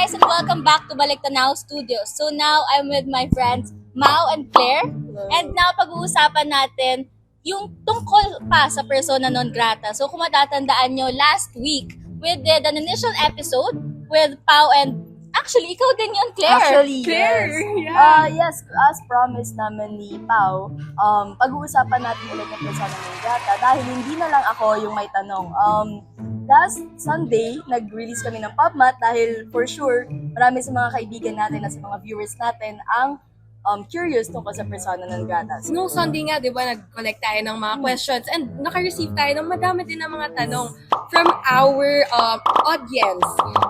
Guys and welcome back to Balik Tanaw Studios. So now I'm with my friends Mau and Claire. And now pag-uusapan natin yung tungkol pa sa persona non grata. So kung matatandaan nyo, last week we did an initial episode with Pau and actually ikaw din yun, Claire. Actually, Claire, yes. yeah. Ah, yes, as promised namin ni Pau, um, pag-uusapan natin ulit ng persona ng gata dahil hindi na lang ako yung may tanong. Um, last Sunday, nag-release kami ng PubMat dahil for sure, marami sa mga kaibigan natin at sa mga viewers natin ang um, curious tungkol sa persona ng gata. So, Nung Sunday nga, di ba, nag-collect tayo ng mga questions and naka-receive tayo ng madami din ng mga tanong from our um, audience.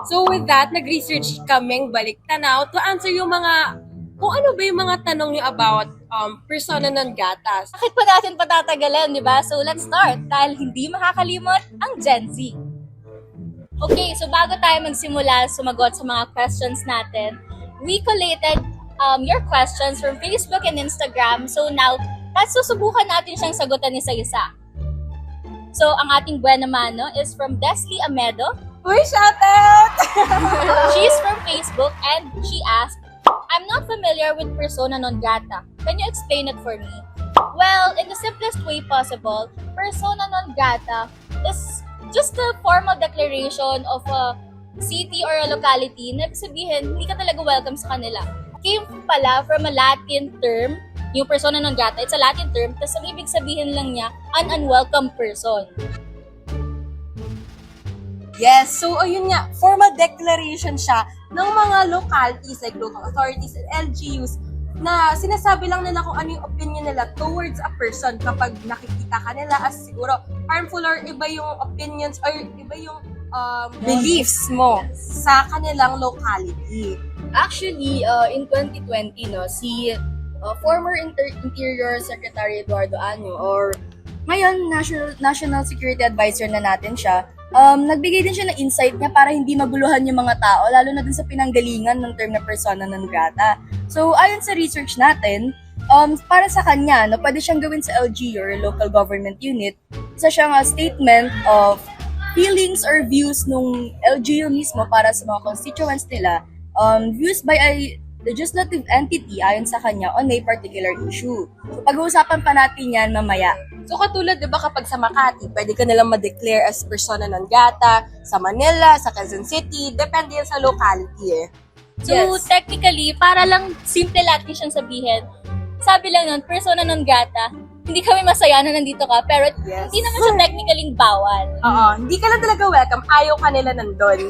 So with that, nag-research kaming balik tanaw to answer yung mga, kung ano ba yung mga tanong nyo about um, persona ng gatas. Bakit pa natin patatagalan, di ba? So let's start dahil hindi makakalimot ang Gen Z. Okay, so bago tayo magsimula sumagot sa mga questions natin, we collated um, your questions from Facebook and Instagram. So now, tapos susubukan natin siyang sagutan isa-isa. So, ang ating buena mano is from Desli Amedo. Uy, shout out! She's from Facebook and she asked, I'm not familiar with persona non grata. Can you explain it for me? Well, in the simplest way possible, persona non grata is just a formal declaration of a city or a locality na sabihin, hindi ka talaga welcome sa kanila. Came pala from a Latin term, yung persona non grata, it's a Latin term, tapos ang ibig sabihin lang niya, an unwelcome person. Yes, so ayun nga, formal declaration siya ng mga localities like local authorities and LGUs na sinasabi lang nila kung ano yung opinion nila towards a person kapag nakikita ka nila as siguro harmful or iba yung opinions or iba yung um, beliefs mo sa kanilang locality. Actually, uh, in 2020, no, si uh, former Inter- Interior Secretary Eduardo Ano or ngayon National National Security Advisor na natin siya, um, nagbigay din siya ng insight niya para hindi maguluhan yung mga tao, lalo na dun sa pinanggalingan ng term na persona non grata. So, ayon sa research natin, um, para sa kanya, no, pwede siyang gawin sa LG or local government unit, isa siyang uh, statement of feelings or views nung LGU mismo para sa mga constituents nila um, views by a legislative entity ayon sa kanya on a particular issue. So, pag-uusapan pa natin yan mamaya. So katulad 'di ba kapag sa Makati, pwede ka nilang ma-declare as persona non grata, sa Manila, sa Quezon City, depende yan sa locality eh. So, Yes. technically, para lang simple natin siyang sabihin, sabi lang nun, persona non grata, hindi kami masaya na nandito ka, pero Yes. hindi naman siya technically bawal. Oo, hindi ka lang talaga welcome, ayaw ka nila nandun.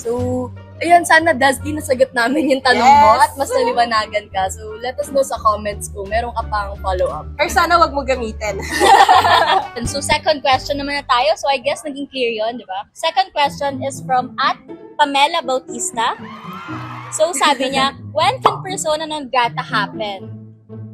So, ayun, sana Dusty nasagot namin yung tanong Yes. mo at mas naliwanagan ka. So, let us know sa comments kung meron ka pang follow-up. Or sana wag mo gamitin. And so, second question naman na tayo. So, I guess naging clear yon di ba? Second question is from at Pamela Bautista. So, sabi niya, when can persona non grata happen?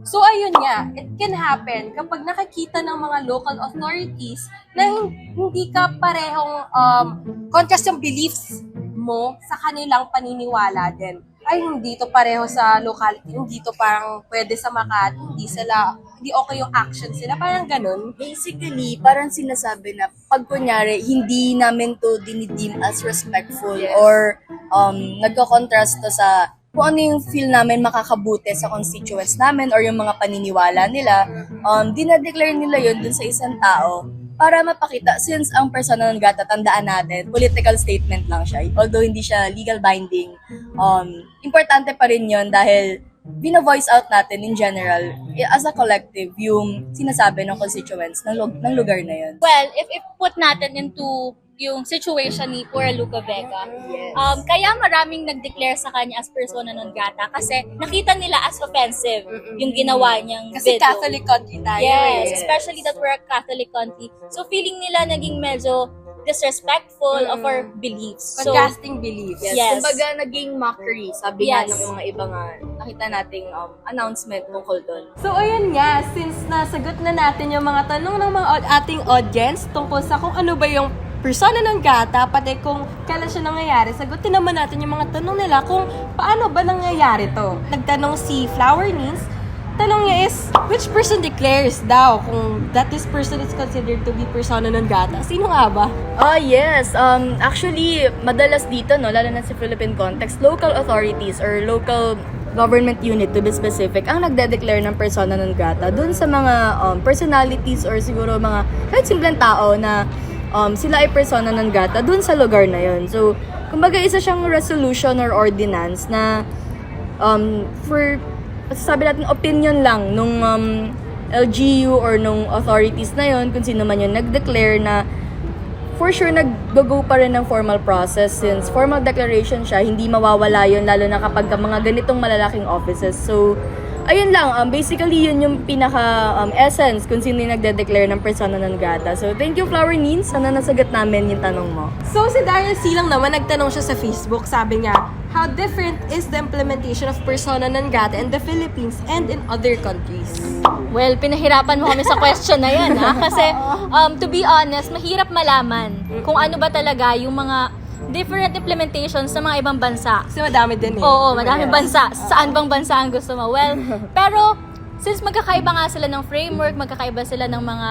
So ayun nga, it can happen kapag nakakita ng mga local authorities na hin- hindi ka parehong um, contrast yung beliefs mo sa kanilang paniniwala din. Ay, hindi to pareho sa locality, hindi to parang pwede sa Makati, hindi sila, hindi okay yung actions sila, parang ganun. Basically, parang sinasabi na pag kunyari, hindi namin to dinidim as respectful Yes. or um, nagko-contrast to sa kung ano yung feel namin makakabuti sa constituents namin or yung mga paniniwala nila, um, dinadeclare nila yun dun sa isang tao para mapakita since ang persona ng gata, tandaan natin, political statement lang siya. Although hindi siya legal binding, um, importante pa rin yun dahil bina-voice out natin in general, eh, as a collective, yung sinasabi ng constituents ng, lug- ng lugar na yun. Well, if, if put natin into yung situation ni Pura Luca Vega, Yes. um, kaya maraming nag-declare sa kanya as persona non grata kasi nakita nila as offensive yung ginawa niyang Kasi video. Catholic country tayo Yes, eh. especially that we're a Catholic country. So feeling nila naging medyo disrespectful of our beliefs. So, Contrasting beliefs. Yes. Yes. Kumbaga, naging mockery. Sabi Yes. nga ng mga iba nga, nakita nating um, announcement tungkol doon. So, ayun nga, since nasagot na natin yung mga tanong ng mga ating audience tungkol sa kung ano ba yung persona ng gata, pati kung kailan siya nangyayari, sagutin naman natin yung mga tanong nila kung paano ba nangyayari to. Nagtanong si Flower Niece tanong niya is, which person declares daw kung that this person is considered to be persona non grata? Sino nga ba? Ah, yes. Um, actually, madalas dito, no, lalo na sa Philippine context, local authorities or local government unit to be specific ang nagde-declare ng persona non grata dun sa mga um, personalities or siguro mga kahit simpleng tao na um, sila ay persona non grata dun sa lugar na yon. So, kumbaga isa siyang resolution or ordinance na um, for sabi natin opinion lang nung um, LGU or nung authorities na yon kung sino man yun nag-declare na for sure nag-go pa rin ng formal process since formal declaration siya, hindi mawawala yun lalo na kapag ka mga ganitong malalaking offices. So, ayun lang, um, basically yun yung pinaka um, essence kung sino yung nagde-declare ng persona non grata. So, thank you Flower Nin, sana nasagot namin yung tanong mo. So, si Daryl Silang naman, nagtanong siya sa Facebook. Sabi niya, how different is the implementation of persona non grata in the Philippines and in other countries? Well, pinahirapan mo kami sa question na yan, ha? Kasi, um, to be honest, mahirap malaman kung ano ba talaga yung mga different implementations sa mga ibang bansa. Kasi madami din eh. Oo, madami bansa. Saan bang bansa ang gusto mo? Well, pero since magkakaiba nga sila ng framework, magkakaiba sila ng mga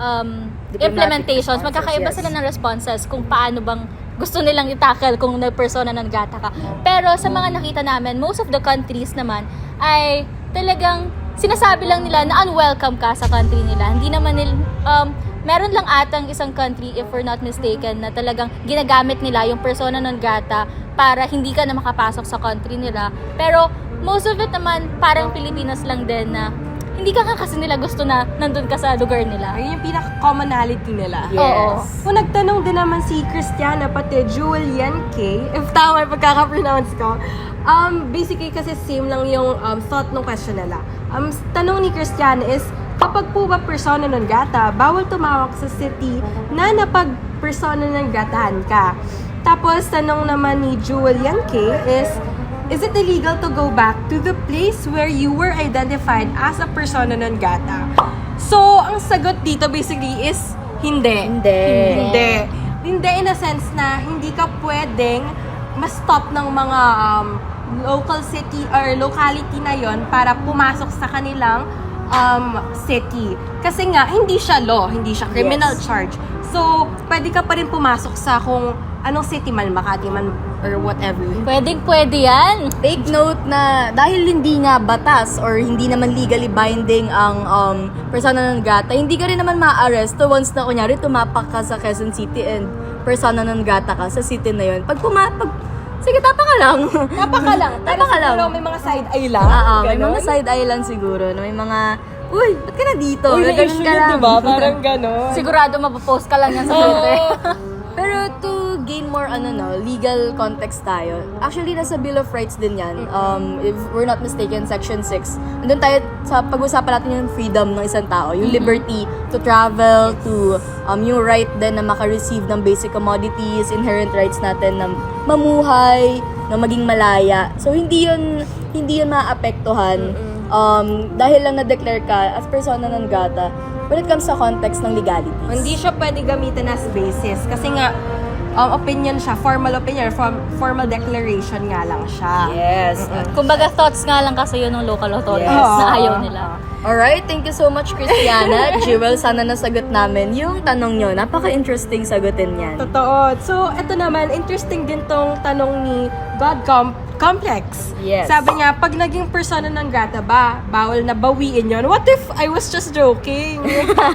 um, implementations, magkakaiba yes. sila ng responses kung paano bang gusto nilang itakal kung nag-persona ng gata ka. Pero sa mga nakita namin, most of the countries naman ay talagang sinasabi lang nila na unwelcome ka sa country nila. Hindi naman nil, um, meron lang atang isang country, if we're not mistaken, na talagang ginagamit nila yung persona non grata para hindi ka na makapasok sa country nila. Pero most of it naman, parang Pilipinas lang din na hindi ka nga kasi nila gusto na nandun ka sa lugar nila. Ayun yung pinaka-commonality nila. Yes. Oo. Kung nagtanong din naman si Christiana, pati Julian K, if tama yung pagkaka-pronounce ko, um, basically kasi same lang yung um, thought ng question nila. Um, tanong ni Christiana is, kapag po ba persona non grata, bawal tumawag sa city na napag persona non gratahan ka. Tapos, tanong naman ni Julian K is, Is it illegal to go back to the place where you were identified as a persona non grata? So, ang sagot dito basically is hindi. Hindi. Hindi. Hindi in a sense na hindi ka pwedeng ma-stop ng mga um, local city or locality na yon para pumasok sa kanilang um, city. Kasi nga, hindi siya law, hindi siya criminal Yes. charge. So, pwede ka pa rin pumasok sa kung anong city man, Makati man, or whatever. Pwedeng pwede yan. Take note na dahil hindi nga batas or hindi naman legally binding ang um, persona non grata, hindi ka rin naman ma-arrest once na kunyari tumapak ka sa Quezon City and persona non grata ka sa city na yun. Pag pumapag, sige tapa ka lang. Tapa ka lang. Tapa ka lang. Pero may mga side eye lang. Ah, may mga side island siguro na may mga, uy, ba't ka na dito? Uy, na-issue ka yun, lang. diba? Parang gano'n. Sigurado mapopost ka lang yan sa Twitter. Pero to more ano no, legal context tayo. Actually nasa Bill of Rights din 'yan. Um if we're not mistaken section 6. Nandun tayo sa pag-usapan natin yung freedom ng isang tao, yung liberty to travel, to um yung right din na maka-receive ng basic commodities, inherent rights natin na mamuhay, na maging malaya. So hindi 'yun hindi 'yun maapektuhan um dahil lang na-declare ka as persona non grata when it comes sa context ng legalities. Hindi siya pwede gamitin as basis kasi nga um, opinion siya, formal opinion, form, formal declaration nga lang siya. Yes. Kumbaga thoughts nga lang kasi yun ng local authorities Yes. na ayaw nila. Alright, thank you so much, Christiana. Jewel, sana nasagot namin yung tanong nyo. Napaka-interesting sagutin yan. Totoo. So, ito naman, interesting din tong tanong ni God Com- Complex. Yes. Sabi niya, pag naging persona ng grata ba, bawal na bawiin yon. What if I was just joking?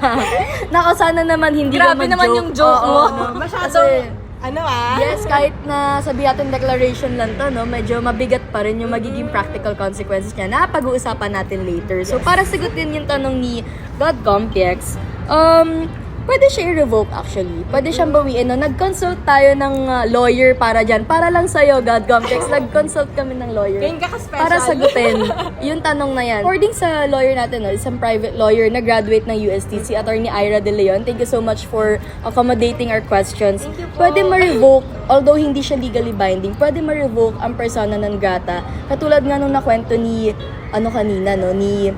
Nako, sana naman hindi Grabe mag-joke. naman yung joke Oo, mo. no? Masyadong, ano ah? yes, kahit na sabi natin declaration lang to, no, medyo mabigat pa rin yung magiging practical consequences niya na pag-uusapan natin later. So, para sagutin yung tanong ni God Complex, um, pwede siya i-revoke actually. Pwede siyang bawiin. No? Nag-consult tayo ng uh, lawyer para dyan. Para lang sa'yo, God Complex. Nag-consult kami ng lawyer. Ganyan ka ka-special. Para sagutin yung tanong na yan. According sa lawyer natin, no, isang private lawyer na graduate ng UST, si Attorney Ira De Leon. Thank you so much for accommodating our questions. Thank you po. Pwede ma-revoke, although hindi siya legally binding, pwede ma-revoke ang persona non grata. Katulad nga nung nakwento ni, ano kanina, no, ni,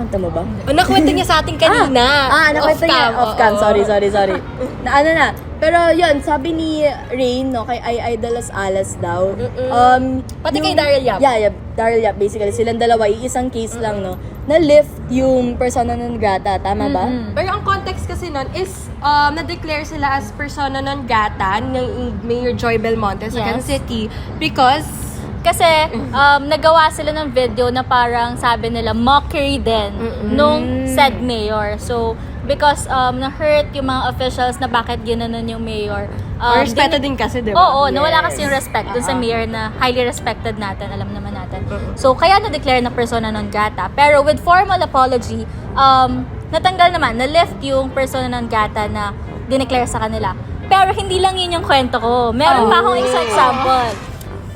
nakanta mo ba? O, nakwento niya sa atin kanina. Ah, nakwento niya. Off cam. oo. Sorry, sorry, sorry. na ano na. Pero yun, sabi ni Rain, no, kay Ay Ay Dalas Alas daw. Um, Pati yung- kay Daryl Yap. Yeah, yeah. Daryl Yap, basically. Silang dalawa, isang case lang, no. na-lift yung persona non grata. Tama ba? Mm-mm. Pero ang context kasi nun is, um, na-declare sila as persona non grata ng Mayor Joy Belmonte sa Yes. Quezon City because Kasi um, nagawa sila ng video na parang sabi nila mockery din Mm-mm. nung said mayor. So, because um, na-hurt yung mga officials na bakit ginanon yung mayor. Um, respected din- din kasi, di ba? Oo, nawala Yes. kasi yung respect dun sa Oo. mayor na highly respected natin, alam naman natin. Mm-mm. So, kaya na-declare na persona non grata. Pero with formal apology, um, natanggal naman, na-lift yung persona non grata na dineclare sa kanila. Pero hindi lang yun yung kwento ko. Meron pa akong isang example.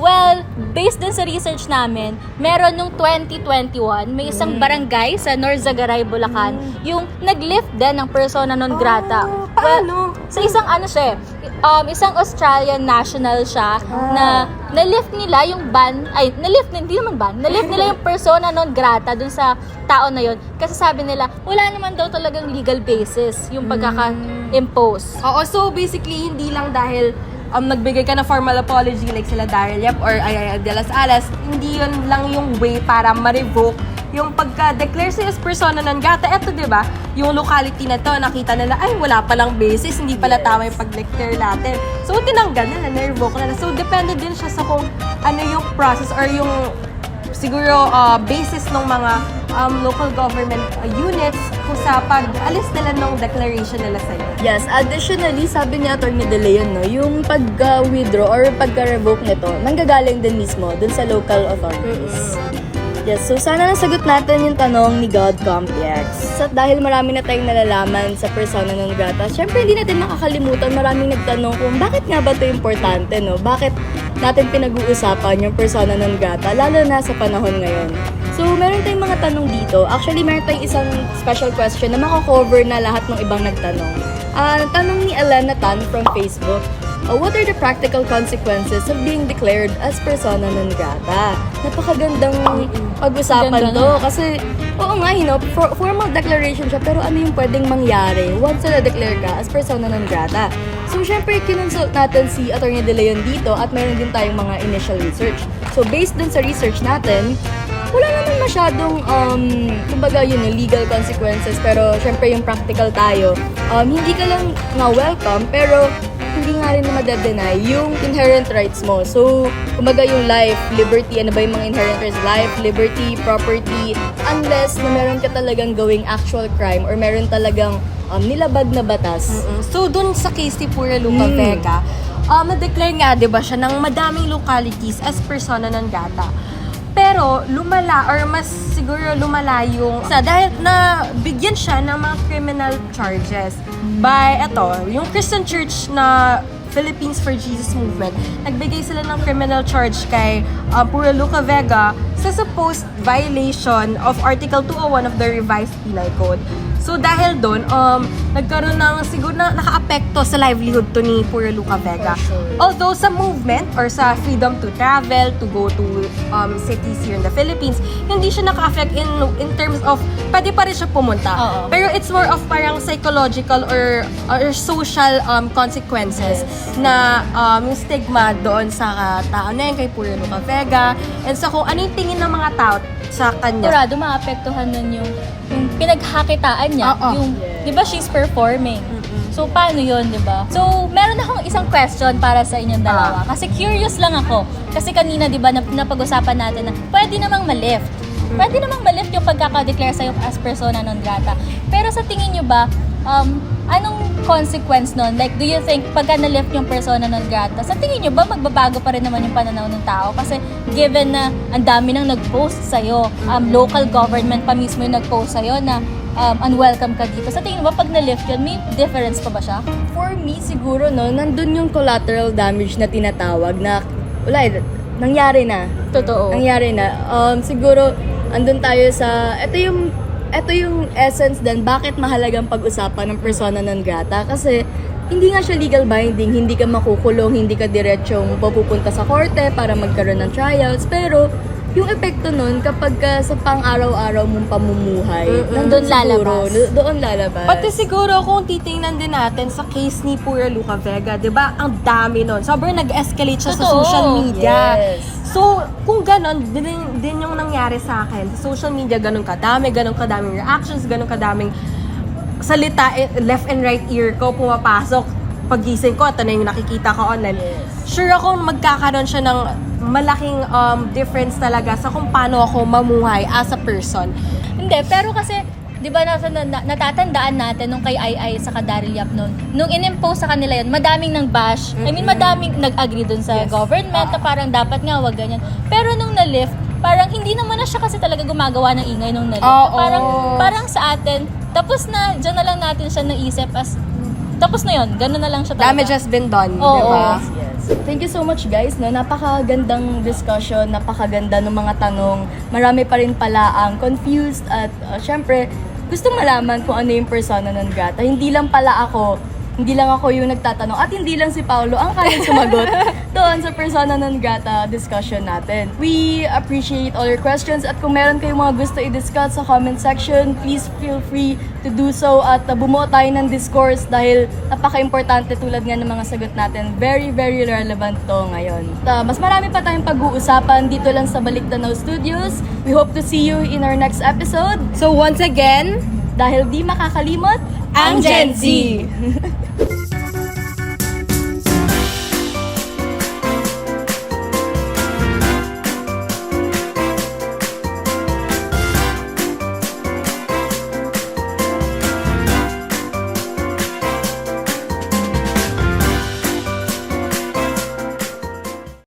Well, based dun sa research namin, meron nung 2021, may isang barangay sa Norzagaray, Bulacan, yung nag-lift din ng persona non grata. Oh, paano? Sa isang ano siya, eh, um, isang Australian national siya na na-lift nila yung ban, ay, na-lift, hindi naman ban, na-lift nila yung persona non grata dun sa tao na yun. Kasi sabi nila, wala naman daw talagang legal basis yung pagkaka-impose. Oo, so basically, hindi lang dahil um, nagbigay ka na formal apology like sila Daryl Yap or Ayaya de las Alas, hindi yun lang yung way para ma-revoke yung pagka-declare sa'yo as persona non grata. Eto, di ba? Yung locality na to, nakita nila, ay, wala palang basis, hindi pala tama yung pag-declare natin. So, tinanggal nila, na-revoke nila. So, depende din siya sa kung ano yung process or yung siguro uh, basis ng mga um, local government uh, units kung sa pag-alis nila ng declaration nila sa'yo. Yes, additionally, sabi ni Atty. De Leon, no, yung pag-withdraw or pagka-revoke nito, nanggagaling din mismo dun sa local authorities. Yes, so sana nasagot natin yung tanong ni God Complex. So, dahil marami na tayong nalalaman sa persona non grata, syempre hindi natin makakalimutan maraming nagtanong kung bakit nga ba ito importante, no? Bakit natin pinag-uusapan yung persona non grata, lalo na sa panahon ngayon. So, meron tayong mga tanong dito. Actually, meron tayong isang special question na makakover na lahat ng ibang nagtanong. Ah, tanong ni Elena Tan from Facebook, Uh, what are the practical consequences of being declared as persona non grata? Napakagandang pag-usapan Ganda to. Kasi, oo nga, you know, for- formal declaration siya, pero ano yung pwedeng mangyari once na declare ka as persona non grata? So, syempre, kinonsult natin si Atty. De Leon dito at meron din tayong mga initial research. So, based dun sa research natin, wala naman masyadong, um, kumbaga yun, yung legal consequences. Pero, syempre, yung practical tayo, um, hindi ka lang nga welcome, pero hindi nga rin na madadeny yung inherent rights mo. So, kumbaga yung life, liberty, ano ba yung mga inherent rights? Life, liberty, property, unless na meron ka talagang gawing actual crime or meron talagang um, nilabag na batas. Mm-mm. So, dun sa case ni Pura Luca Mm. Vega, um, na-declare nga, di ba, siya ng madaming localities as persona non grata. Pero, lumala, or mas siguro lumala yung, sa, dahil na bigyan siya ng mga criminal charges by, eto, yung Christian Church na Philippines for Jesus Movement, nagbigay sila ng criminal charge kay uh, Pura Luca Vega sa supposed violation of Article 201 of the Revised Penal Code. So dahil doon, um, nagkaroon ng siguro na naka-apekto sa livelihood to ni Pura Luca Vega. Although sa movement or sa freedom to travel, to go to um, cities here in the Philippines, hindi siya naka-affect in, in terms of, pwede pa rin siya pumunta. Oo. Pero it's more of parang psychological or, or social um, consequences na um, yung stigma doon sa uh, tao na yun kay Pura Luca Vega and sa kung ano yung tingin ng mga tao sa kanya. Sigurado maapektuhan nun yung, yung pinaghakitaan niya. Oo. Yung, di ba she's performing? So, paano yun, di ba? So, meron akong isang question para sa inyong dalawa. Kasi curious lang ako. Kasi kanina, di ba, nap- napag-usapan natin na pwede namang malift. Pwede namang malift yung pagkaka-declare sa'yo as persona non grata. Pero sa tingin nyo ba, um, anong consequence nun? Like, do you think pagka na-lift yung persona non grata, sa tingin nyo ba magbabago pa rin naman yung pananaw ng tao? Kasi given na ang dami nang nag-post sa'yo, um, local government pa mismo yung nag-post sa'yo na um, unwelcome ka dito. Sa tingin mo, pag na-lift yun, may difference pa ba siya? For me, siguro, no, nandun yung collateral damage na tinatawag na, wala, eh, nangyari na. Totoo. Nangyari na. Um, siguro, andun tayo sa, ito yung, ito yung essence din, bakit mahalagang pag-usapan ng persona non grata. Kasi, hindi nga siya legal binding, hindi ka makukulong, hindi ka diretsong pupunta sa korte para magkaroon ng trials, pero yung epekto nun kapag ka sa pang-araw-araw mong pamumuhay, Mm-mm. nandun siguro, lalabas. do- doon lalabas. Pati siguro kung titingnan din natin sa case ni Pura Luca Vega, 'di ba? Ang dami nun. Sobrang nag-escalate siya sa Totoo. social media. Yes. So, kung ganun, ganon din, din yung nangyari sa akin. Sa social media, ganun kadami, ganun kadaming reactions, ganun kadaming salita, eh, left and right ear ko pumapasok. Pagising ko, ito na yung nakikita ko online. Sure ako magkakaroon siya ng malaking um, difference talaga sa kung paano ako mamuhay as a person. Hindi, pero kasi, di ba nasa, na, na- natatandaan natin nung kay Ai sa Daryl Yap noon, nung in-impose sa kanila yun, madaming nang bash. I mean, madaming nag-agree dun sa Yes. government na parang dapat nga wag ganyan. Pero nung na-lift, parang hindi naman na siya kasi talaga gumagawa ng ingay nung na-lift. Oo. Parang, parang sa atin, tapos na, dyan na lang natin siya naisip as, tapos na yun, gano'n na lang siya talaga. Damage has been done, Oo. di ba? Thank you so much guys. No, napakagandang discussion, napakaganda ng mga tanong. Marami pa rin pala ang confused at uh, syempre gusto malaman kung ano yung persona non grata. Hindi lang pala ako, hindi lang ako yung nagtatanong at hindi lang si Paolo ang kayang sumagot doon sa persona non grata discussion natin. We appreciate all your questions at kung meron kayong mga gusto i-discuss sa comment section, please feel free to do so at uh, bumuo tayo ng discourse dahil napaka-importante tulad nga ng mga sagot natin. Very, very relevant to ngayon. Uh, mas marami pa tayong pag-uusapan dito lang sa Balik Tanaw Studios. We hope to see you in our next episode So once again, dahil di makakalimot ang Gen Z!